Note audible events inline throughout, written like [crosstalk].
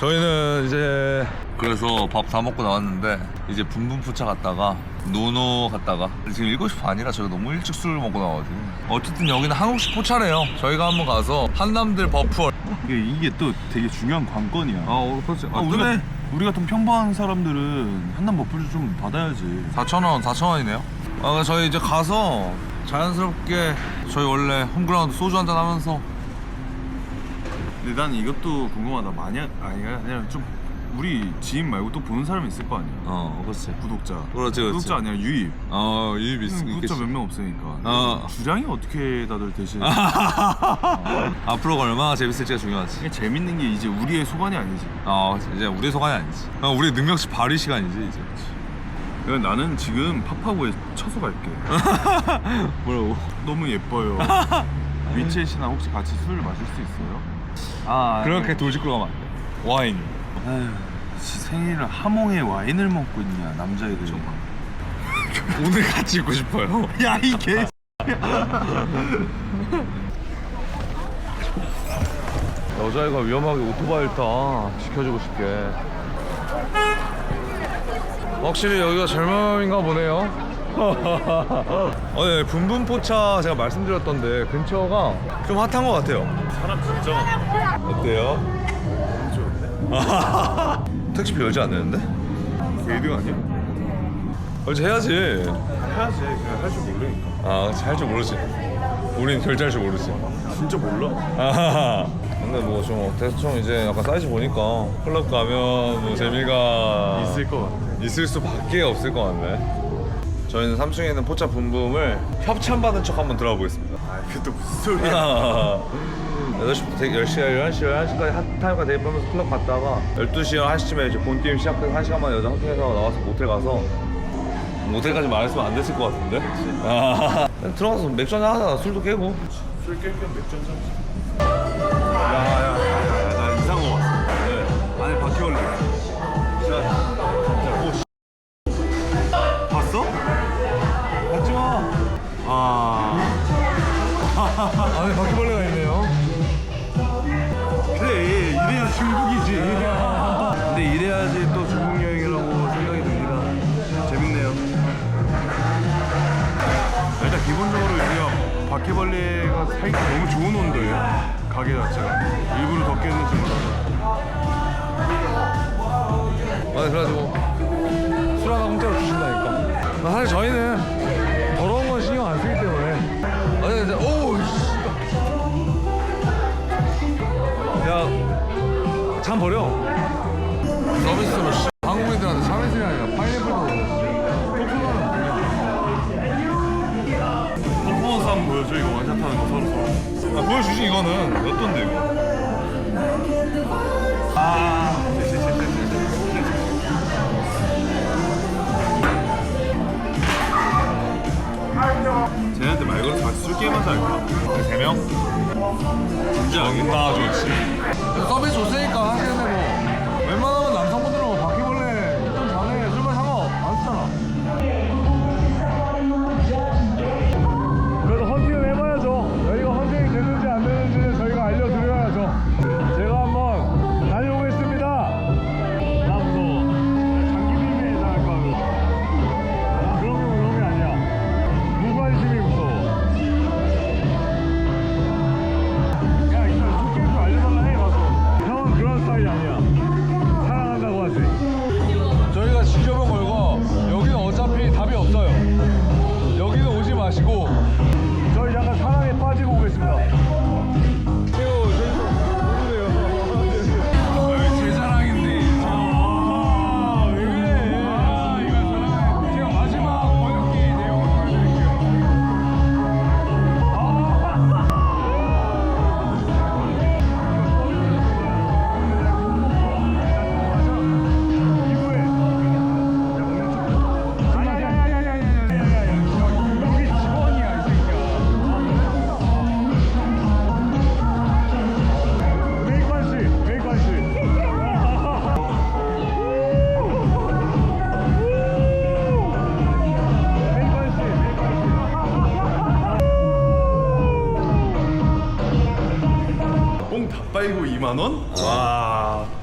저희는 이제 그래서 밥 다 먹고 나왔는데 이제 분분푸차 갔다가 노노 갔다가 지금 7시 반이라 저희가 너무 일찍 술을 먹고 나와가지고. 어쨌든 여기는 한국식 포차래요. 저희가 한번 가서 한남들 버프 이게, 이게 또 되게 중요한 관건이야. 아 그렇지. 아, 우리가, 우리 같은 평범한 사람들은 한남 머플 좀 받아야지. 4,000원 4,000원이네요. 아 저희 이제 가서 자연스럽게 저희 원래 홈그라운드 소주 한잔 하면서 근데 난 이것도 궁금하다. 만약 아니가 아니라 좀 우리 지인 말고 또 보는 사람이 있을 거 아니야. 어 그렇지 구독자. 그렇지, 그렇지. 구독자 아니라 유입. 어 유입 있, 구독자 있겠지 몇 명 없으니까. 어. 주량이 어떻게 다들 되시? [laughs] 앞으로가 얼마나 재밌을지가 중요하지 이게 재밌는 게 이제 우리의 소관이 아니지. 어 이제 우리 소관이 아니지 어, 우리 능력치 발휘 시간이지 이제 그러니까 나는 지금 팝하고에 쳐서 갈게. [laughs] 뭐라고? 너무 예뻐요. [laughs] 위챗이나 혹시 같이 술을 마실 수 있어요? 아 그렇게 돌직구로 가면 안 돼 와인. 아휴, 지 생일을 하몽에 와인을 먹고 있냐 남자애들. [laughs] 오늘 같이 있고 싶어요. [laughs] 야 이 개. 여자애가 위험하게 오토바이를 타. 지켜주고 싶게. 확실히 여기가 젊음인가 보네요 어, 네, 분분포차 제가 말씀드렸던데 근처가 좀 핫한 것 같아요 사람 진짜 어때요? [laughs] 택시표 열지 않는데? 개이득 아니야? 열지 해야지 해야지 그냥 할 줄 모르니까. 아, 할 줄 모르지 우린 결제할 줄 모르지 진짜 몰라. 아하하. [laughs] 근데 뭐 좀 대충 이제 약간 사이즈 보니까 클럽 가면 뭐 재미가 있을 것 같아. 있을 수밖에 없을 것 같네. 저희는 3층에 있는 포차 붐붐을 협찬받은 척 한번 들어가 보겠습니다. 아 그게 또 무슨 소리야? [laughs] 8시부터 되게 10시, 11시, 11시까지 핫타임과 빼면서 클럽 갔다가 12시, 1시쯤에 이제 본 게임 시작해서 1시간 만에 여자 한통에서 나와서 모텔 가서 모텔까지 말했으면 안 됐을 것 같은데? [laughs] 아, 들어가서 맥주 한잔 하자. 술도 깨고. 술 깰 겸 맥주 한잔. 야야야야 안에 바퀴벌레가 있네요. 그래 이래야 중국이지. 근데 이래야지 또 중국 여행이라고 생각이 듭니다. 재밌네요. 일단 기본적으로 여기가 바퀴벌레가 살기 너무 좋은 온도예요. 가게 자체가 일부러 덥게 했는지 몰라도. 아니 그래가지고 술 하나 공짜로 주신다니까 아, 사실 저희는 야참 버려. 서비스로 씨, 한국인들한테 샤베슬이 아니라 파인애플도 토플러는 퍼포먼스 한번 보여줘 이거 완샷 하는 거 서로 서로. 아, 보여주지 이거는. 어떤데 이거? 아. 같이 술 게임 하자 할까? 세 명? 진지하게? 존나 좋지 서비스 좋으니까 하시는 스타일이 아니야. 사랑한다고 하지. 저희가 지켜본 걸고 여기는 어차피 답이 없어요. 여기는 오지 마시고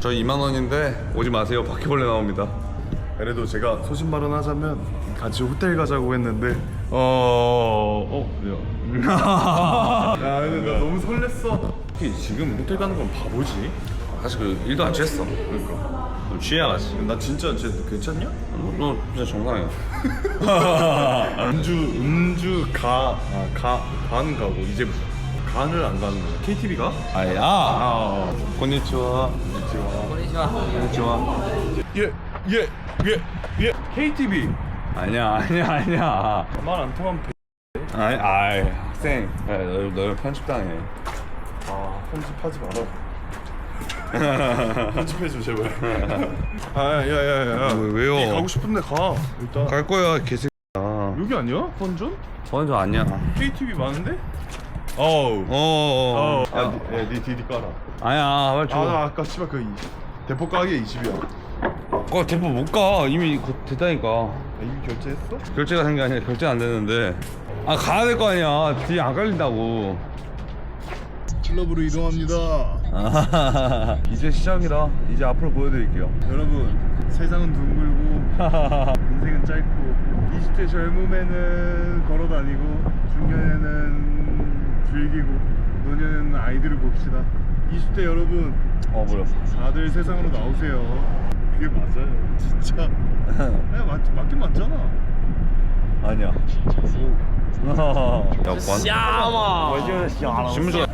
저 2만 원인데 오지 마세요. 바퀴벌레 나옵니다. 그래도 제가 소신발언 하자면 같이 호텔 가자고 했는데 어... 어? 야. [laughs] 야 근데 나 너무 설렜어 특히 지금 호텔 가는 건 바보지 사실 그 일도 안 취했어. 그러니까 좀 취해야지. 나 진짜 쟤 괜찮냐? 너 진짜 정상이야. [laughs] 음주 음주 가, 아, 가 가는 가고 이제 간을 안 가는 거야 KTV가? 아야. 아 konnichiwa. konnichiwa. 예예 예 예 KTV 아니야 아니야 아니야. 말 안 통하면 배... 아니 아이 학생. 야, 너, 너 편집당해. 아 편집하지 마라 [laughs] 편집해줘 제발 아 야 야 야야 왜, 왜요? 가고 싶은데 가 일단 갈 거야 개새끼야. 여기 아니야? 본전? 완전 아니야. KTV 많은데? 어우 어. 어. 야, 니- 야, 니 디디 까라. 아니야 빨리 줘. 아, 나 아까 씨발 그 이- 대포 가게 20이야. 거 대포 못 가. 이미 곧 됐다니까. 아, 이미 결제했어? 결제가 된 게 아니라 결제 안 되는데. 아 가야 될 거 아니야. 뒤에 안 깔린다고. 클럽으로 이동합니다. 아, [laughs] 이제 시작이라 이제 앞으로 보여드릴게요. 여러분, 세상은 둥글고 [laughs] 인생은 짧고 20대 젊음에는 걸어 다니고 중년에는 즐기고 노년에는 아이들을 봅시다. 20대 여러분, 어 뭐야? 다들 세상으로 나오세요. 그게 맞아요. 진짜. 야, [laughs] 맞, 맞긴 맞잖아. 아니야. 오. [laughs] 야, 관. 샤마. 신문서.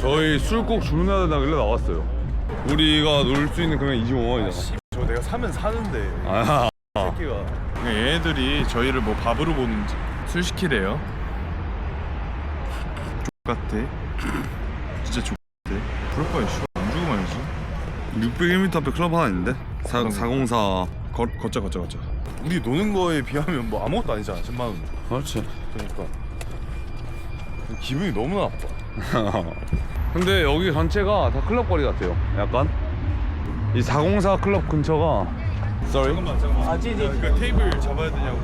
저희 술 꼭 주문해야 된다길래 나왔어요. 우리가 놀 수 있는 금액 25만 원이잖아. 저 내가 사면 사는데. 아, 새끼가. 얘네들이 저희를 뭐 밥으로 보는지 술 시키래요? X같아. [clears throat] 진짜 X같아. 그럴 거야 씨안 주고 말지? 601m 앞에 클럽 하나 있는데? 사, 404. 거, 걷자 걷자 걷자. 우리 노는 거에 비하면 뭐 아무것도 아니잖아 10만 원 그렇지. 그러니까. 기분이 너무 나빠. [laughs] 근데 여기 전체가 다 클럽 거리 같아요. 약간. 이 404 클럽 근처가 Sorry. 잠깐만 잠깐만 아 찌지 그 테이블 잡아야 되냐고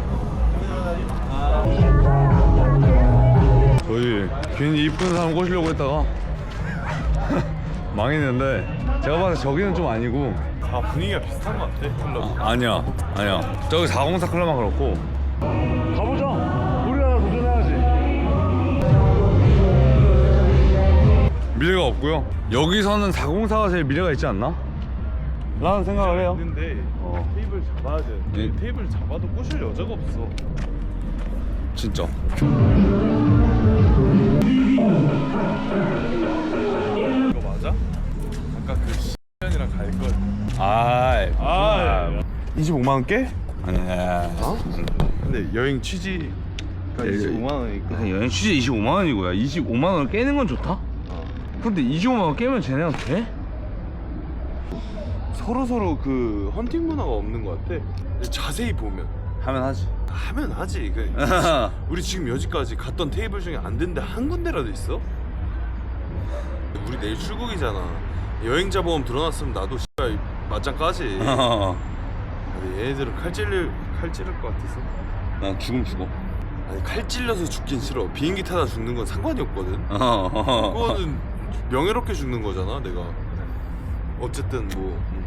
저희 괜히 이쁜 사람 꼬시려고 했다가 [laughs] 망했는데 제가 봤을 때 저기는 좀 아니고 다 분위기가 비슷한 거 같아 클럽 아니야 아니야 저기 404 클럽만 그렇고 가보자. 우리 하나 도전해야지. 미래가 없고요 여기서는 404가 제일 미래가 있지 않나? 라는 생각을 해요 있는데 어. 테이블 잡아야 되는데 예. 테이블 잡아도 꼬실 여자가 없어 진짜 이거 맞아? 아까 그 X년이랑 갈걸 아이 아 25만 원 깨? 아니야 근데 여행 취지가 예, 25만 원이니까 여행 취재 25만 원이고요 25만 원을 깨는 건 좋다? 근데 25만 원 깨면 쟤네랑 돼? 서로 서로 그 헌팅 문화가 없는 것 같아. 자세히 보면. 하면 하지. 하면 하지. 그 [laughs] 우리 지금 여지까지 갔던 테이블 중에 안 된데 한 군데라도 있어? 우리 내일 출국이잖아. 여행자 보험 들어놨으면 나도 씨발 맞짱 까지. 근데 얘네들은 칼 찔릴 칼 찔릴 것 같아서. 난 죽음 죽어 아니 칼 찔려서 죽긴 싫어. 비행기 타다 죽는 건 상관이 없거든. [laughs] 그거는 명예롭게 죽는 거잖아 내가. 어쨌든 뭐. 음.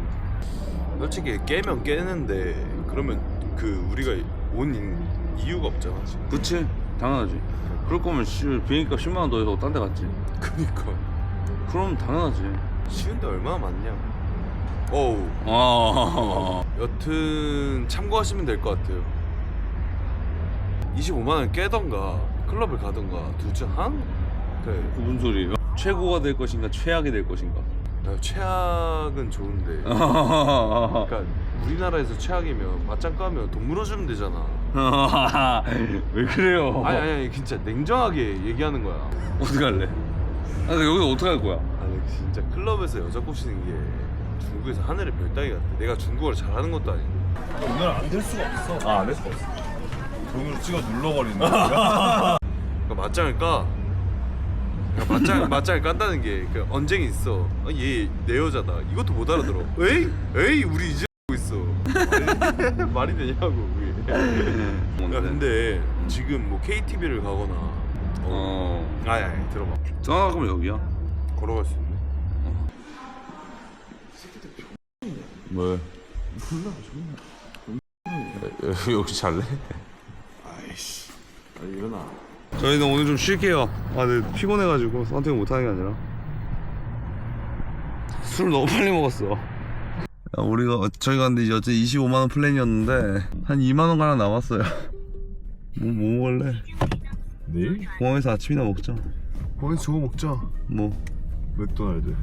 솔직히 깨면 깨는데 그러면 그 우리가 온 인- 이유가 없잖아 지금. 그치? 당연하지. 그럴 거면 씨, 비행기값 10만 원 더 해서 딴 데 갔지. 그니까. 그럼 당연하지. 쉬운데 얼마나 많냐? 어우. 아. 여튼 참고하시면 될 것 같아요. 25만 원 깨던가 클럽을 가던가 둘중 한? 그래 무슨 소리예요? 최고가 될 것인가 최악이 될 것인가 나 최악은 좋은데. [laughs] 그러니까 우리나라에서 최악이면 맞짱 까면 돈 물어주면 되잖아. [laughs] 왜 그래요? 아니 아니 아니 진짜 냉정하게 얘기하는 거야. 어떻게 할래? 아 근데 여기서 어떻게 할 거야? 아니 진짜 클럽에서 여자 꼬시는 게 중국에서 하늘의 별 따기 같아. 내가 중국어를 잘하는 것도 아닌데 오늘 안 될 수가 없어. 아 안 될 수가 없어. 돈으로 찍어 눌러버리는 거야? [laughs] 그러니까 맞짱을 까 그러니까 맞짱, 맞짱을 깐다는 게그 언쟁이 있어. 얘 내 여자다. 이것도 못 알아들어. 에이? 에이 우리 이제 하고 [laughs] 있어 [laughs] 말이, 되냐고 그게. 야 근데 지금 뭐 KTV를 가거나 어. 아니 아니 들어봐. 전화 그러면 여기야. 걸어갈 수 있네. 뭐? 몰라 여기 잘래? 아이씨. 아니 일어나 저희는 오늘 좀 쉴게요. 아, 네 피곤해가지고 선택을 못하는 게 아니라 술 너무 빨리 먹었어. 우리가 저희가 근데 이제 어제 25만 원 플랜이었는데 한 2만 원 가량 남았어요. [laughs] 뭐, 뭐 먹을래? 내일? 공항에서 아침이나 먹자. 거기서 저거 먹자 뭐 맥도날드